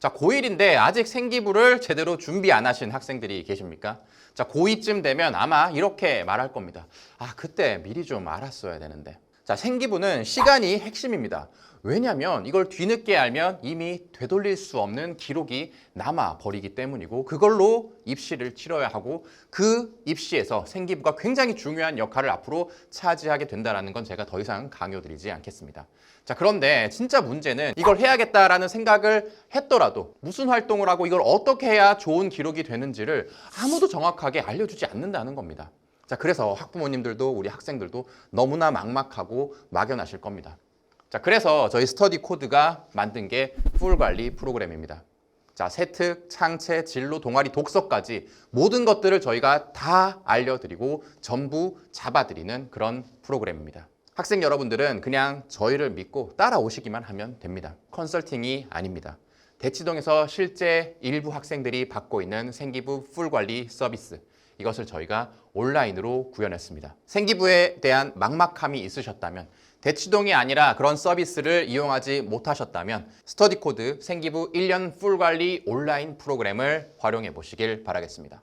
자, 고1인데 아직 생기부를 제대로 준비 안 하신 학생들이 계십니까? 자, 고2쯤 되면 아마 이렇게 말할 겁니다. 아, 그때 미리 좀 알았어야 되는데. 자, 생기부는 시간이 핵심입니다. 왜냐하면 이걸 뒤늦게 알면 이미 되돌릴 수 없는 기록이 남아 버리기 때문이고 그걸로 입시를 치러야 하고 그 입시에서 생기부가 굉장히 중요한 역할을 앞으로 차지하게 된다는 건 제가 더 이상 강요드리지 않겠습니다. 자, 그런데 진짜 문제는 이걸 해야겠다라는 생각을 했더라도 무슨 활동을 하고 이걸 어떻게 해야 좋은 기록이 되는지를 아무도 정확하게 알려주지 않는다는 겁니다. 자, 그래서 학부모님들도 우리 학생들도 너무나 막막하고 막연하실 겁니다. 자, 그래서 저희 스터디 코드가 만든 게 풀 관리 프로그램입니다. 자, 세특, 창체, 진로, 동아리, 독서까지 모든 것들을 저희가 다 알려드리고 전부 잡아드리는 그런 프로그램입니다. 학생 여러분들은 그냥 저희를 믿고 따라오시기만 하면 됩니다. 컨설팅이 아닙니다. 대치동에서 실제 일부 학생들이 받고 있는 생기부 풀 관리 서비스. 이것을 저희가 온라인으로 구현했습니다. 생기부에 대한 막막함이 있으셨다면 대치동이 아니라 그런 서비스를 이용하지 못하셨다면 스터디 코드 생기부 1년 풀 관리 온라인 프로그램을 활용해 보시길 바라겠습니다.